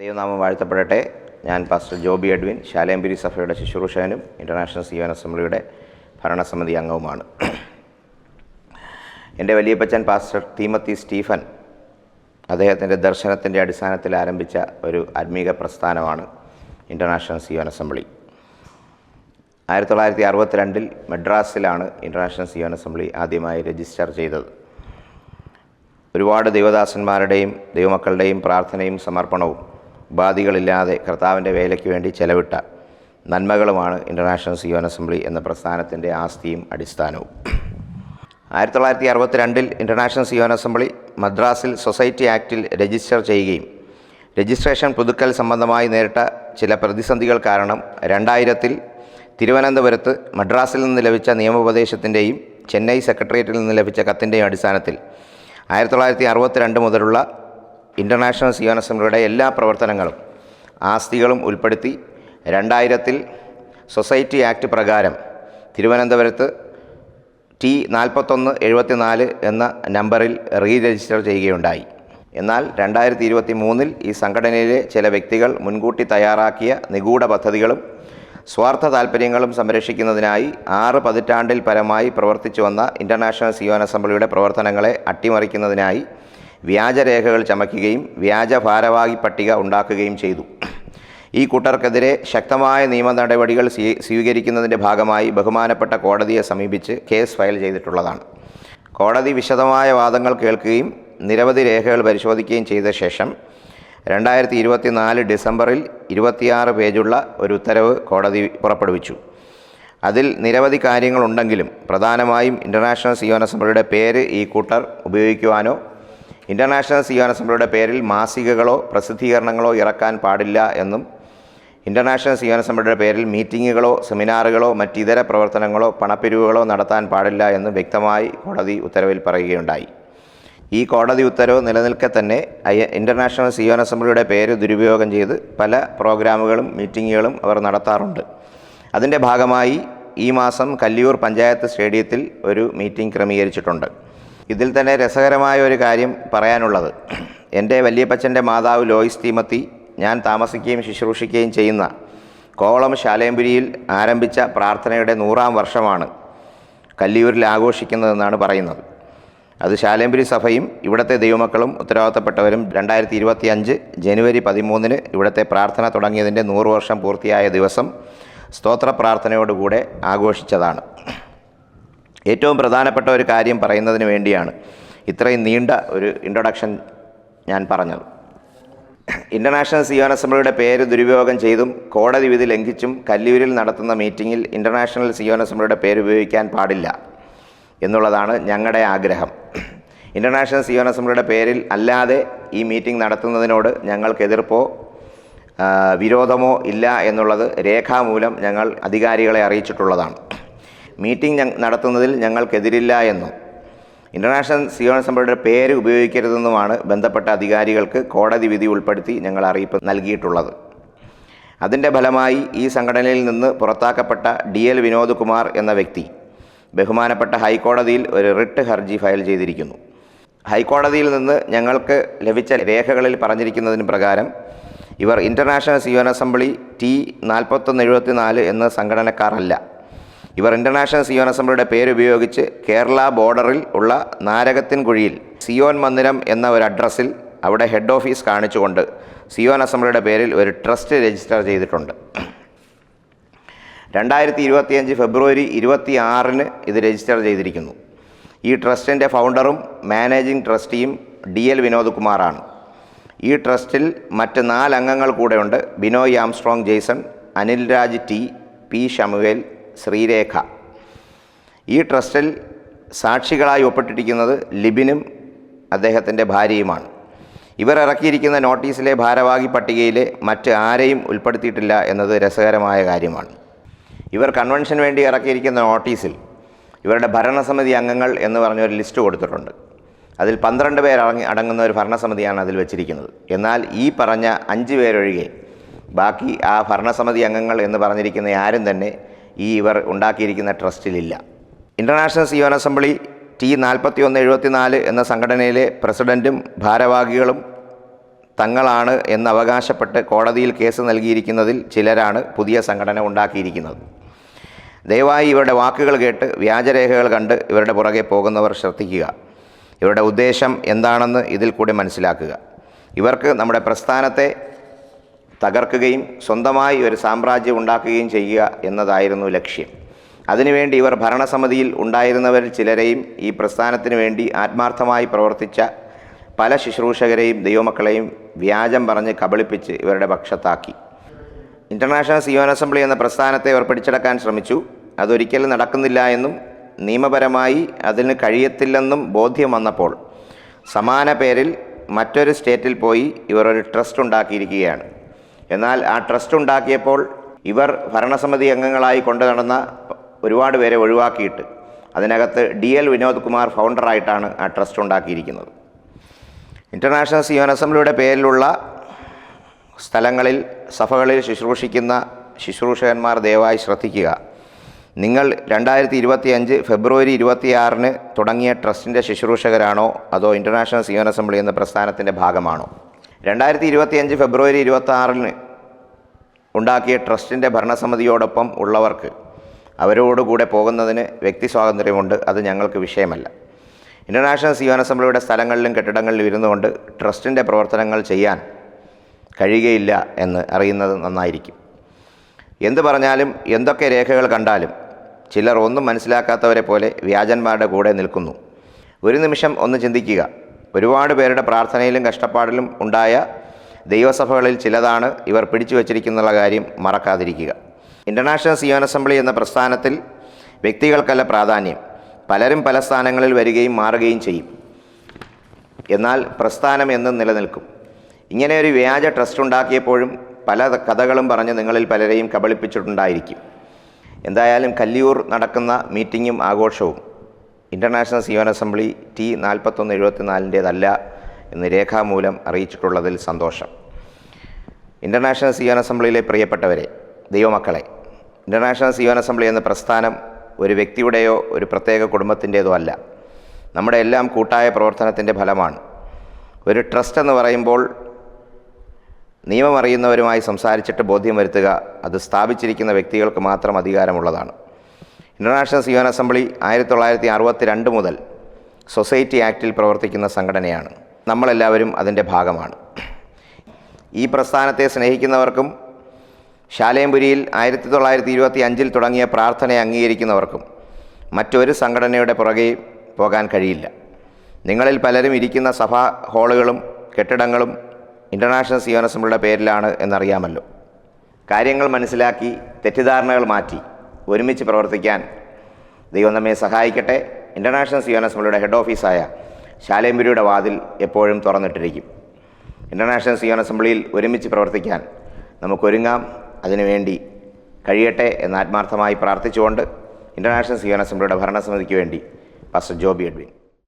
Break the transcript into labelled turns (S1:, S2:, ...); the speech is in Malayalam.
S1: ദൈവനാമം വാഴ്ത്തപ്പെടട്ടെ. ഞാൻ പാസ്റ്റർ ജോബി എഡ്വിൻ ശാലേംപിരി സഭയുടെ ശുശ്രൂഷകനും ഇന്റർനാഷണൽ സിയോൻ അസംബ്ലിയുടെ ഭരണസമിതി അംഗവുമാണ്. എന്റെ വലിയപ്പച്ചൻ പാസ്റ്റർ തീമത്തി സ്റ്റീഫൻ അദ്ദേഹത്തിന്റെ ദർശനത്തിന്റെ അടിസ്ഥാനത്തിൽ ആരംഭിച്ച ഒരു ആത്മീക പ്രസ്ഥാനമാണ് ഇന്റർനാഷണൽ സിയോൻ അസംബ്ലി. ആയിരത്തി തൊള്ളായിരത്തി അറുപത്തിരണ്ടിൽ മെഡ്രാസിലാണ് ഇന്റർനാഷണൽ സിയോൻ അസംബ്ലി ആദ്യമായി രജിസ്റ്റർ ചെയ്തത്. ഒരുപാട് ദൈവദാസന്മാരുടെയും ദൈവമക്കളുടെയും പ്രാർത്ഥനയും സമർപ്പണവും ഉപാധികളില്ലാതെ കർത്താവിന്റെ വേലയ്ക്ക് വേണ്ടി ചെലവിട്ട നന്മകളുമാണ് ഇന്റർനാഷണൽ സിയോൻ അസംബ്ലി എന്ന പ്രസ്ഥാനത്തിന്റെ ആസ്തിയും അടിസ്ഥാനവും. ആയിരത്തി തൊള്ളായിരത്തി അറുപത്തിരണ്ടിൽ ഇന്റർനാഷണൽ സിയോൻ അസംബ്ലി മദ്രാസിൽ സൊസൈറ്റി ആക്റ്റിൽ രജിസ്റ്റർ ചെയ്യുകയും രജിസ്ട്രേഷൻ പുതുക്കൽ സംബന്ധമായി നേരിട്ട ചില പ്രതിസന്ധികൾ കാരണം രണ്ടായിരത്തിൽ തിരുവനന്തപുരത്ത് മദ്രാസിൽ നിന്ന് ലഭിച്ച നിയമോപദേശത്തിന്റെയും ചെന്നൈ സെക്രട്ടേറിയറ്റിൽ നിന്ന് ലഭിച്ച കത്തിന്റെയും അടിസ്ഥാനത്തിൽ ആയിരത്തി തൊള്ളായിരത്തി അറുപത്തിരണ്ട് മുതലുള്ള ഇന്റർനാഷണൽ സിയോൺ അസംബ്ലിയുടെ എല്ലാ പ്രവർത്തനങ്ങളും ആസ്തികളും ഉൾപ്പെടുത്തി രണ്ടായിരത്തിൽ സൊസൈറ്റി ആക്ട് പ്രകാരം തിരുവനന്തപുരത്ത് ടി നാൽപ്പത്തൊന്ന് എഴുപത്തിനാല് എന്ന നമ്പറിൽ റീ രജിസ്റ്റർ ചെയ്യുകയുണ്ടായി. എന്നാൽ രണ്ടായിരത്തി ഇരുപത്തി മൂന്നിൽ ഈ സംഘടനയിലെ ചില വ്യക്തികൾ മുൻകൂട്ടി തയ്യാറാക്കിയ നിഗൂഢ പദ്ധതികളും സ്വാർത്ഥ താൽപ്പര്യങ്ങളും സംരക്ഷിക്കുന്നതിനായി ആറ് പതിറ്റാണ്ടിൽ പരമായി പ്രവർത്തിച്ചു വന്ന ഇന്റർനാഷണൽ സിയോൻ അസംബ്ലിയുടെ പ്രവർത്തനങ്ങളെ അട്ടിമറിക്കുന്നതിനായി വ്യാജരേഖകൾ ചമയ്ക്കുകയും വ്യാജ ഭാരവാഹി പട്ടിക ഉണ്ടാക്കുകയും ചെയ്തു. ഈ കൂട്ടർക്കെതിരെ ശക്തമായ നിയമ നടപടികൾ സ്വീകരിക്കുന്നതിന്റെ ഭാഗമായി ബഹുമാനപ്പെട്ട കോടതിയെ സമീപിച്ച് കേസ് ഫയൽ ചെയ്തിട്ടുള്ളതാണ്. കോടതി വിശദമായ വാദങ്ങൾ കേൾക്കുകയും നിരവധി രേഖകൾ പരിശോധിക്കുകയും ചെയ്ത ശേഷം രണ്ടായിരത്തി ഇരുപത്തിനാല് ഡിസംബറിൽ ഇരുപത്തിയാറ് പേജുള്ള ഒരു ഉത്തരവ് കോടതി പുറപ്പെടുവിച്ചു. അതിൽ നിരവധി കാര്യങ്ങളുണ്ടെങ്കിലും പ്രധാനമായും ഇന്റർനാഷണൽ സിയോൻ അസംബ്ലിയുടെ പേര് ഈ കൂട്ടർ ഉപയോഗിക്കുവാനോ ഇന്റർനാഷണൽ സിയോൺ അസംബ്ലിയുടെ പേരിൽ മാസികകളോ പ്രസിദ്ധീകരണങ്ങളോ ഇറക്കാൻ പാടില്ല എന്നും ഇന്റർനാഷണൽ സിയോൺ അസംബ്ലിയുടെ പേരിൽ മീറ്റിങ്ങുകളോ സെമിനാറുകളോ മറ്റിതര പ്രവർത്തനങ്ങളോ പണപ്പിരിവുകളോ നടത്താൻ പാടില്ല എന്നും വ്യക്തമായി കോടതി ഉത്തരവിൽ പറയുകയുണ്ടായി. ഈ കോടതി ഉത്തരവ് നിലനിൽക്കെ തന്നെ ഇന്റർനാഷണൽ സിയോൺ അസംബ്ലിയുടെ പേര് ദുരുപയോഗം ചെയ്ത് പല പ്രോഗ്രാമുകളും മീറ്റിങ്ങുകളും അവർ നടത്താറുണ്ട്. അതിന്റെ ഭാഗമായി ഈ മാസം കല്ലിയൂർ പഞ്ചായത്ത് സ്റ്റേഡിയത്തിൽ ഒരു മീറ്റിംഗ് ക്രമീകരിച്ചിട്ടുണ്ട്. ഇതിൽ തന്നെ രസകരമായ ഒരു കാര്യം പറയാനുള്ളത്. എന്റെ വലിയപ്പച്ചന്റെ മാതാവ് ലോയിസ് തീമത്തി ഞാൻ താമസിക്കുകയും ശുശ്രൂഷിക്കുകയും ചെയ്യുന്ന കോവളം ശാലേമ്പുരിയിൽ ആരംഭിച്ച പ്രാർത്ഥനയുടെ നൂറാം വർഷമാണ് കല്ലിയൂരിൽ ആഘോഷിക്കുന്നതെന്നാണ് പറയുന്നത്. അത് ശാലേമ്പുരി സഭയും ഇവിടുത്തെ ദൈവമക്കളും ഉത്തരവാദിത്തപ്പെട്ടവരും രണ്ടായിരത്തി ഇരുപത്തി അഞ്ച് ജനുവരി പതിമൂന്നിന് ഇവിടുത്തെ പ്രാർത്ഥന തുടങ്ങിയതിന്റെ നൂറ് വർഷം പൂർത്തിയായ ദിവസം സ്തോത്ര പ്രാർത്ഥനയോടുകൂടെ ആഘോഷിച്ചതാണ്. ഏറ്റവും പ്രധാനപ്പെട്ട ഒരു കാര്യം പറയുന്നതിന് വേണ്ടിയാണ് ഇത്രയും നീണ്ട ഒരു ഇൻട്രൊഡക്ഷൻ ഞാൻ പറഞ്ഞത്. ഇന്റർനാഷണൽ സിയോൺ അസംബ്ലിയുടെ പേര് ദുരുപയോഗം ചെയ്തും കോടതി വിധി ലംഘിച്ചും കല്ലൂരിൽ നടത്തുന്ന മീറ്റിങ്ങിൽ ഇന്റർനാഷണൽ സിയോൺ അസംബ്ലിയുടെ പേര് ഉപയോഗിക്കാൻ പാടില്ല എന്നുള്ളതാണ് ഞങ്ങളുടെ ആഗ്രഹം. ഇന്റർനാഷണൽ സിയോൺ അസംബ്ലിയുടെ പേരിൽ അല്ലാതെ ഈ മീറ്റിംഗ് നടത്തുന്നതിനോട് ഞങ്ങൾക്ക് എതിർപ്പോ വിരോധമോ ഇല്ല എന്നുള്ളത് രേഖാമൂലം ഞങ്ങൾ അധികാരികളെ അറിയിച്ചിട്ടുള്ളതാണ്. മീറ്റിംഗ് നടത്തുന്നതിൽ ഞങ്ങൾക്കെതിരില്ല എന്നും. ഇന്റർനാഷണൽ സിയോൺ അസംബ്ലിയുടെ പേര് ഉപയോഗിക്കരുതെന്നുമാണ് ബന്ധപ്പെട്ട അധികാരികൾക്ക് കോടതി വിധി ഉൾപ്പെടുത്തി ഞങ്ങൾ അറിയിപ്പ് നൽകിയിട്ടുള്ളത്. അതിന്റെ ഫലമായി ഈ സംഘടനയിൽ നിന്ന് പുറത്താക്കപ്പെട്ട ഡി എൽ വിനോദ് കുമാർ എന്ന വ്യക്തി ബഹുമാനപ്പെട്ട ഹൈക്കോടതിയിൽ ഒരു റിട്ട് ഹർജി ഫയൽ ചെയ്തിരിക്കുന്നു. ഹൈക്കോടതിയിൽ നിന്ന് ഞങ്ങൾക്ക് ലഭിച്ച രേഖകളിൽ പറഞ്ഞിരിക്കുന്നതിന് പ്രകാരം ഇവർ ഇന്റർനാഷണൽ സിയോൺ അസംബ്ലി ടി നാൽപ്പത്തൊന്ന് എഴുപത്തിനാല് എന്ന സംഘടനക്കാരല്ല. ഇവർ ഇന്റർനാഷണൽ സിയോൺ അസംബ്ലിയുടെ പേരുപയോഗിച്ച് കേരള ബോർഡറിൽ ഉള്ള നാരകത്തിൻ കുഴിയിൽ സിയോൻ മന്ദിരം എന്ന ഒരു അഡ്രസ്സിൽ അവിടെ ഹെഡ് ഓഫീസ് കാണിച്ചുകൊണ്ട് സിയോൻ അസംബ്ലിയുടെ പേരിൽ ഒരു ട്രസ്റ്റ് രജിസ്റ്റർ ചെയ്തിട്ടുണ്ട്. രണ്ടായിരത്തി ഇരുപത്തിയഞ്ച് ഫെബ്രുവരി ഇരുപത്തി ആറിന് ഇത് രജിസ്റ്റർ ചെയ്തിരിക്കുന്നു. ഈ ട്രസ്റ്റിന്റെ ഫൗണ്ടറും മാനേജിംഗ് ട്രസ്റ്റിയും ഡി എൽ വിനോദ് കുമാറാണ് ഈ ട്രസ്റ്റിൽ മറ്റ് നാല് അംഗങ്ങൾ കൂടെയുണ്ട്. Binoy Armstrong Jason Anil Raj T P Shamuel Sreerekha. ഈ ട്രസ്റ്റിൽ സാക്ഷികളായി ഒപ്പിട്ടിരിക്കുന്നത് ലിബിനും അദ്ദേഹത്തിന്റെ ഭാര്യയുമാണ്. ഇവർ ഇറക്കിയിരിക്കുന്ന നോട്ടീസിലെ ഭാരവാഹി പട്ടികയിലെ മറ്റ് ആരെയും ഉൾപ്പെടുത്തിയിട്ടില്ല എന്നത് രസകരമായ കാര്യമാണ്. ഇവർ കൺവെൻഷന് വേണ്ടി ഇറക്കിയിരിക്കുന്ന നോട്ടീസിൽ ഇവരുടെ ഭരണസമിതി അംഗങ്ങൾ എന്ന് പറഞ്ഞൊരു ലിസ്റ്റ് കൊടുത്തിട്ടുണ്ട്. അതിൽ പന്ത്രണ്ട് പേർ അടങ്ങുന്ന ഒരു ഭരണസമിതിയാണ് അതിൽ വെച്ചിരിക്കുന്നത്. എന്നാൽ ഈ പറഞ്ഞ അഞ്ച് പേരൊഴികെ ബാക്കി ആ ഭരണസമിതി അംഗങ്ങൾ എന്ന് പറഞ്ഞിരിക്കുന്ന ആരും തന്നെ ഈ ഇവർ ഉണ്ടാക്കിയിരിക്കുന്ന ട്രസ്റ്റിലില്ല. ഇന്റർനാഷണൽ സിയോൻ അസംബ്ലി ടി നാൽപ്പത്തി ഒന്ന് എഴുപത്തിനാല് എന്ന സംഘടനയിലെ പ്രസിഡന്റും ഭാരവാഹികളും തങ്ങളാണ് എന്ന് അവകാശപ്പെട്ട് കോടതിയിൽ കേസ് നൽകിയിരിക്കുന്നതിൽ ചിലരാണ് പുതിയ സംഘടന ഉണ്ടാക്കിയിരിക്കുന്നത്. ദയവായി ഇവരുടെ വാക്കുകൾ കേട്ട് വ്യാജരേഖകൾ കണ്ട് ഇവരുടെ പുറകെ പോകുന്നവർ ശ്രദ്ധിക്കുക. ഇവരുടെ ഉദ്ദേശം എന്താണെന്ന് ഇതിൽ കൂടി മനസ്സിലാക്കുക. ഇവർക്ക് നമ്മുടെ പ്രസ്ഥാനത്തെ തകർക്കുകയും സ്വന്തമായി ഒരു സാമ്രാജ്യം ഉണ്ടാക്കുകയും ചെയ്യുക എന്നതായിരുന്നു ലക്ഷ്യം. അതിനുവേണ്ടി ഇവർ ഭരണസമിതിയിൽ ഉണ്ടായിരുന്നവരിൽ ചിലരെയും ഈ പ്രസ്ഥാനത്തിന് വേണ്ടി ആത്മാർത്ഥമായി പ്രവർത്തിച്ച പല ശുശ്രൂഷകരെയും ദൈവമക്കളെയും വ്യാജം പറഞ്ഞ് കബളിപ്പിച്ച് ഇവരുടെ പക്ഷത്താക്കി. ഇന്റർനാഷണൽ സിയോൻ അസംബ്ലി എന്ന പ്രസ്ഥാനത്തെ ഇവർ പിടിച്ചെടുക്കാൻ ശ്രമിച്ചു. അതൊരിക്കലും നടക്കുന്നില്ല എന്നും നിയമപരമായി അതിന് കഴിയത്തില്ലെന്നും ബോധ്യം വന്നപ്പോൾ സമാന പേരിൽ മറ്റൊരു സ്റ്റേറ്റിൽ പോയി ഇവർ ഒരു ട്രസ്റ്റ് ഉണ്ടാക്കിയിരിക്കുകയാണ്. എന്നാൽ ആ ട്രസ്റ്റ് ഉണ്ടാക്കിയപ്പോൾ ഇവർ ഭരണസമിതി അംഗങ്ങളായി കൊണ്ടു നടന്ന ഒരുപാട് പേരെ ഒഴിവാക്കിയിട്ട് അതിനകത്ത് ഡി എൽ വിനോദ് കുമാർ ഫൗണ്ടറായിട്ടാണ് ആ ട്രസ്റ്റ് ഉണ്ടാക്കിയിരിക്കുന്നത്. ഇന്റർനാഷണൽ സിയോൻ അസംബ്ലിയുടെ പേരിലുള്ള സ്ഥലങ്ങളിൽ സഭകളിൽ ശുശ്രൂഷിക്കുന്ന ശുശ്രൂഷകന്മാർ ദയവായി ശ്രദ്ധിക്കുക. നിങ്ങൾ രണ്ടായിരത്തി ഇരുപത്തി അഞ്ച് ഫെബ്രുവരി ഇരുപത്തിയാറിന് തുടങ്ങിയ ട്രസ്റ്റിന്റെ ശുശ്രൂഷകരാണോ അതോ ഇന്റർനാഷണൽ സിയോൻ അസംബ്ലി എന്ന പ്രസ്ഥാനത്തിന്റെ ഭാഗമാണോ? രണ്ടായിരത്തി ഇരുപത്തി അഞ്ച് ഫെബ്രുവരി ഇരുപത്തി ആറിന് ഉണ്ടാക്കിയ ട്രസ്റ്റിന്റെ ഭരണസമിതിയോടൊപ്പം ഉള്ളവർക്ക് അവരോടുകൂടെ പോകുന്നതിന് വ്യക്തി സ്വാതന്ത്ര്യമുണ്ട് അത് ഞങ്ങൾക്ക് വിഷയമല്ല. ഇന്റർനാഷണൽ സിയോൻ അസംബ്ലിയുടെ സ്ഥലങ്ങളിലും കെട്ടിടങ്ങളിലും ഇരുന്നുകൊണ്ട് ട്രസ്റ്റിന്റെ പ്രവർത്തനങ്ങൾ ചെയ്യാൻ കഴിയുകയില്ല എന്ന് അറിയുന്നത് നന്നായിരിക്കും. എന്ത് പറഞ്ഞാലും എന്തൊക്കെ രേഖകൾ കണ്ടാലും ചിലർ ഒന്നും മനസ്സിലാക്കാത്തവരെ പോലെ വ്യാജന്മാരുടെ കൂടെ നിൽക്കുന്നു. ഒരു നിമിഷം ഒന്ന് ചിന്തിക്കുക. ഒരുപാട് പേരുടെ പ്രാർത്ഥനയിലും കഷ്ടപ്പാടിലും ഉണ്ടായ ദൈവസഭകളിൽ ചിലതാണ് ഇവർ പിടിച്ചു വച്ചിരിക്കുന്നുള്ള കാര്യം മറക്കാതിരിക്കുക. ഇന്റർനാഷണൽ സിയോൻ അസംബ്ലി എന്ന പ്രസ്ഥാനത്തിൽ വ്യക്തികൾക്കല്ല പ്രാധാന്യം. പലരും പല സ്ഥാനങ്ങളിൽ വരികയും മാറുകയും ചെയ്യും. എന്നാൽ പ്രസ്ഥാനം എന്നും നിലനിൽക്കും. ഇങ്ങനെ ഒരു വ്യാജ ട്രസ്റ്റ് ഉണ്ടാക്കിയപ്പോഴും പല കഥകളും പറഞ്ഞ് നിങ്ങളിൽ പലരെയും കബളിപ്പിച്ചിട്ടുണ്ടായിരിക്കും. എന്തായാലും കല്ലിയൂർ നടക്കുന്ന മീറ്റിങ്ങും ആഘോഷവും ഇന്റർനാഷണൽ സിയോൻ അസംബ്ലി ടി നാൽപ്പത്തൊന്ന് എഴുപത്തിനാലിന്റേതല്ല എന്ന് രേഖാമൂലം അറിയിച്ചിട്ടുള്ളതിൽ സന്തോഷം. ഇന്റർനാഷണൽ സിയോൻ അസംബ്ലിയിലെ പ്രിയപ്പെട്ടവരെ ദൈവമക്കളെ ഇന്റർനാഷണൽ സിയോൻ അസംബ്ലി എന്ന പ്രസ്ഥാനം ഒരു വ്യക്തിയുടെയോ ഒരു പ്രത്യേക കുടുംബത്തിന്റേതോ അല്ല. നമ്മുടെ എല്ലാം കൂട്ടായ പ്രവർത്തനത്തിന്റെ ഫലമാണ്. ഒരു ട്രസ്റ്റ് എന്ന് പറയുമ്പോൾ നിയമമറിയുന്നവരുമായി സംസാരിച്ചിട്ട് ബോധ്യം വരുത്തുക അത് സ്ഥാപിച്ചിരിക്കുന്ന വ്യക്തികൾക്ക് മാത്രം അധികാരമുള്ളതാണ്. ഇന്റർനാഷണൽ സിയോൻ അസംബ്ലി ആയിരത്തി തൊള്ളായിരത്തി അറുപത്തി രണ്ട് മുതൽ സൊസൈറ്റി ആക്റ്റിൽ പ്രവർത്തിക്കുന്ന സംഘടനയാണ്. നമ്മളെല്ലാവരും അതിന്റെ ഭാഗമാണ്. ഈ പ്രസ്ഥാനത്തെ സ്നേഹിക്കുന്നവർക്കും ശാലയംപുരിയിൽ ആയിരത്തി തൊള്ളായിരത്തി ഇരുപത്തി അഞ്ചിൽ തുടങ്ങിയ പ്രാർത്ഥനയെ അംഗീകരിക്കുന്നവർക്കും മറ്റൊരു സംഘടനയുടെ പുറകെ പോകാൻ കഴിയില്ല. നിങ്ങളിൽ പലരും ഇരിക്കുന്ന സഭാ ഹാളുകളും കെട്ടിടങ്ങളും ഇന്റർനാഷണൽ സിയോൻ അസംബ്ലിയുടെ പേരിലാണ് എന്നറിയാമല്ലോ. കാര്യങ്ങൾ മനസ്സിലാക്കി തെറ്റിദ്ധാരണകൾ മാറ്റി. ഒരുമിച്ച് പ്രവർത്തിക്കാൻ ദൈവം നമ്മെ സഹായിക്കട്ടെ. ഇന്റർനാഷണൽ സിയോൺ അസംബ്ലിയുടെ ഹെഡ് ഓഫീസായ ശാലേമ്പുരിയുടെ വാതിൽ എപ്പോഴും തുറന്നിട്ടിരിക്കും. ഇന്റർനാഷണൽ സിയോൺ അസംബ്ലിയിൽ ഒരുമിച്ച് പ്രവർത്തിക്കാൻ നമുക്കൊരുങ്ങാം. അതിനുവേണ്ടി കഴിയട്ടെ എന്ന് ആത്മാർത്ഥമായി പ്രാർത്ഥിച്ചുകൊണ്ട് ഇന്റർനാഷണൽ സിയോൺ അസംബ്ലിയുടെ ഭരണസമിതിക്ക് വേണ്ടി പാസ്റ്റർ ജോബി എഡ്വിൻ.